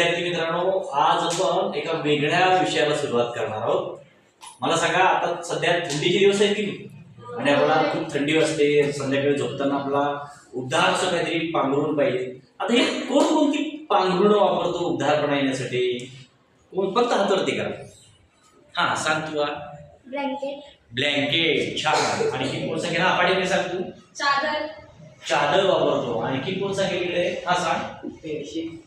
विद्यार्थी मित्रांनो आज आपण एका वेगळ्या विषयाला सुरुवात करणार आहोत. मला सांगा आता सध्या थंडीचे दिवस आहेत की नाही? आणि आपल्याला खूप थंडी वाजते संध्याकाळी झोपताना आपला उद्धार असं काहीतरी पांघरून पाहिजे. आता हे कोण कोणती पांघरुणं वापरतो उद्धारपणा येण्यासाठी कोण फक्त हातवरती करा. हा सांग तुला ब्लँकेट ब्लँकेट छान. आणखी कोण सांगेल हा पाठी सांग तू. चादर. चादर वापरतो. आणखी कोण सांगेल इकडे हा सांग. बेडशीट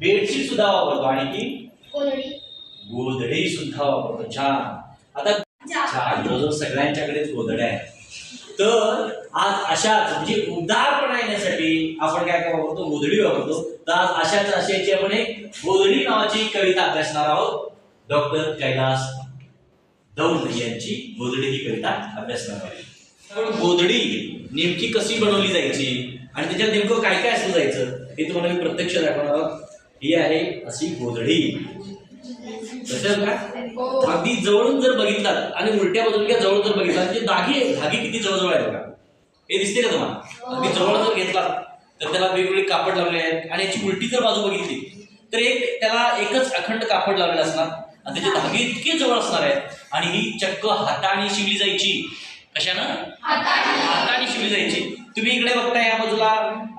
बेडशीट सुद्धा वापरतो. आणखी कोलडी गोधडी. सुद्धा वापरतो. छान. आता छान. जवळजवळ सगळ्यांच्याकडेच गोधड्या आहेत. तर आज अशाच म्हणजे उदारपणा येण्यासाठी आपण काय काय वापरतो? गोधडी वापरतो. तर आज अशाच आशयाची आपण एक गोधडी नावाची कविता अभ्यासणार आहोत. डॉक्टर कैलास दौंड यांची गोधडी ही कविता अभ्यासणार आहोत. पण गोधडी नेमकी कशी बनवली जायची? आणि त्याच्यात नेमकं काय काय असलं जायचं? हे तुम्हाला मी प्रत्यक्ष दाखवणार आहोत. ही आहे अशी गोधडी. लक्षात का अगदी जवळून जर बघितलात आणि उलट्या बाजूला जवळ जर बघितलात म्हणजे दागे धागे किती जवळजवळ आहेत का हे दिसते का तुम्हाला? अगदी जवळ जर घेतला तर त्याला वेगवेगळे कापड लावले आहेत आणि याची उलटी जर बाजू बघितली तर एक त्याला एकच अखंड कापड लावलेलं असणार. आणि त्याचे धागे इतके जवळ असणार आहेत. आणि ही चक्क हाताने शिवली जायची. कशानं? हाताने शिवली जायची. तुम्ही इकडे बघता या बाजूला.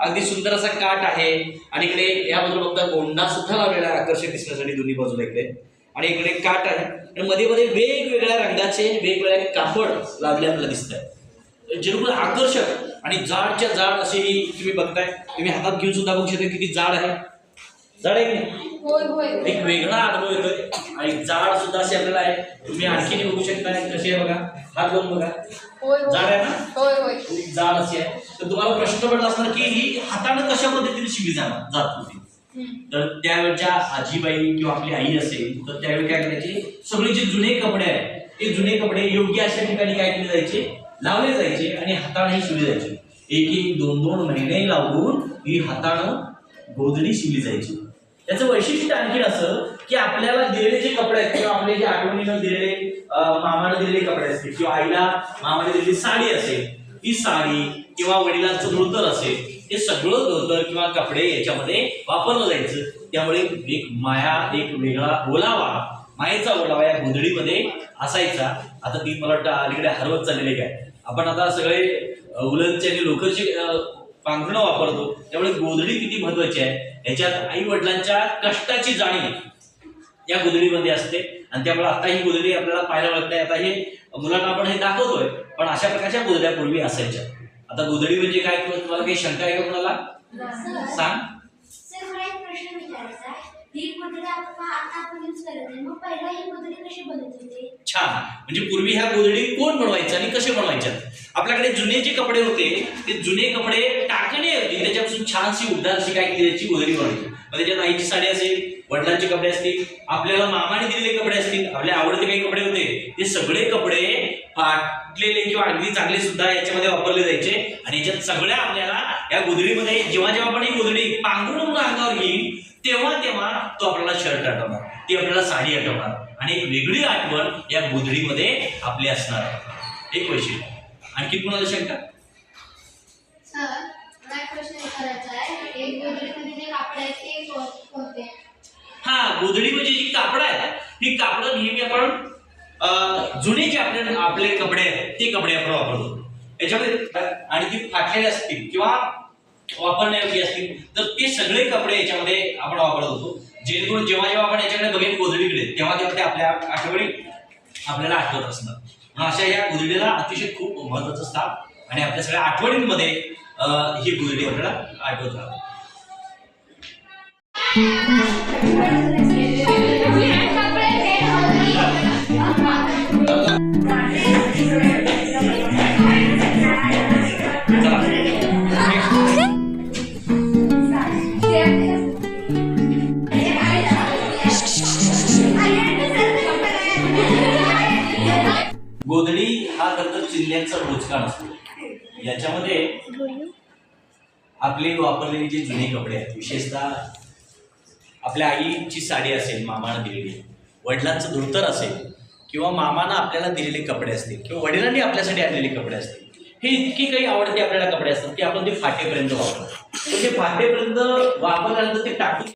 अगदी सुंदर असा काठ आहे. आणि इकडे या बाजूला बघता गोंडा सुद्धा लावलेला आहे आकर्षक दिसण्यासाठी दोन्ही बाजूला इकडे. आणि इकडे काठ आहे. आणि मध्ये मध्ये वेगवेगळ्या रंगाचे वेगवेगळे कापड लावले आपल्याला दिसत आहे जेणेकरून आकर्षक आणि जाडच्या जाड असे ही तुम्ही बघताय. तुम्ही हातात घेऊन सुद्धा बघू शकता किती जाड आहे. जाड आहे एक वेगळा अनुभव येतोय. आणि जाड सुद्धा असे आपल्याला आहे. तुम्ही आणखीन बघू शकता कशी आहे बघा. हात लावून बघा. होय जाड आहे ना? होय होय. जाड अशी आहे. तर तुम्हाला प्रश्न पडला असणार की ही हाताने कशा पद्धतीने शिवली जाणार जात होती? तर त्यावेळच्या आजीबाई किंवा आपली आई असेल तर त्यावेळी काय करायचे? सगळे जे जुने कपडे आहेत ते जुने कपडे योग्य अशा ठिकाणी काय केले जायचे? लावले जायचे आणि हाताने शिवले जायचे. एक एक दोन दोन महिने लावून ही हातानं गोधडी शिवली जायची. त्याचं वैशिष्ट्य आणखीन असं की आपल्याला दिलेले जे कपडे आहेत किंवा आपले जे आठवणीनं दिलेले मामाने दिलेले कपडे असतील किंवा आईला मामाने दिलेली साडी असेल ती साडी किंवा वडिलांचं धोतर असेल हे सगळं धोतर किंवा कपडे याच्यामध्ये वापरलं जायचं. त्यामुळे एक माया एक वेगळा ओलावा मायेचा ओलावा या गोधडीमध्ये असायचा. आता ती मला वाटतं अलीकडे हरवत चाललेली काय आपण आता सगळे उलनचे आणि लोकरचे पांघरणं वापरतो. त्यामुळे गोधडी किती महत्वाची आहे? याच्यात आई वडिलांच्या कष्टाची जाणीव या गोधडीमध्ये असते. आणि त्यामुळे आता ही गोधडी आपल्याला पाहायला मिळत नाही. आता हे मुलांना आपण हे दाखवतोय पण अशा प्रकारच्या गोधड्या पूर्वी असायच्या. आता गोधडी म्हणजे काय? तुम्हाला काही शंका आहे का कोणाला? सांग. गोदडी गोदडी छान. म्हणजे पूर्वी ह्या गोधडी कोण बनवायचं आणि कसे बनवायच्या आपल्याकडे जुने जे कपडे होते ते जुने कपडे टाकणे होते त्याच्यापासून छानशी उड्डाणशी काय केली त्याची गोधडी बनवायची. त्याच्यात आईची साडी असेल वडिलांचे कपडे असतील आपल्याला मामाने दिलेले कपडे असतील आपल्या आवडते काही कपडे होते ते सगळे कपडे फाटलेले किंवा अगदी चांगले सुद्धा याच्यामध्ये वापरले जायचे. आणि याच्यात सगळ्या आपल्याला या गोधडीमध्ये जेव्हा जेव्हा आपण ही गोधडी पांघरून अंगावर येईल तेव्हा तेव्हा तो आपल्याला शर्ट आठवणार ती आपल्याला साडी आठवणार आणि एक वेगळी आठवण या गोधडीमध्ये आपली असणार. एक वैशिष्ट्य. आणखी कुणाला शंका? गोधडी म्हणजे जी कापड आहे ही कापडं नेहमी आपण जुने जे आपले आपले कपडे आहेत ते कपडे आपण वापरतो. याच्यामध्ये आणि ती फाटलेले असतील किंवा वापरण्यायोग्य असतील तर ते सगळे कपडे याच्यामध्ये आपण वापरत होतो. जेणेकरून जेव्हा जेव्हा आपण याच्याकडे बघेल गोधडीकडे तेव्हा तेव्हा ते आपल्या आठवणी आपल्याला आठवत असतात. म्हणून अशा या गोधडीला अतिशय खूप महत्वाचं असतात आणि आपल्या सगळ्या आठवणींमध्ये ही गोधडी आपल्याला आठवत राहते. तर चिल्ल्यांचा रोजगार असतो. याच्यामध्ये आपले वापरलेले जे जुने कपडे आहेत विशेषतः आपल्या आईची साडी असेल मामानं दिलेली वडिलांचं धोतर असेल किंवा मामानं आपल्याला दिलेले कपडे असतील किंवा वडिलांनी आपल्यासाठी आणलेले कपडे असतील हे इतके काही आवडते आपल्याला कपडे असतात की आपण ते फाटेपर्यंत वापरतो. ते फाटेपर्यंत वापरल्यानंतर ते टाकून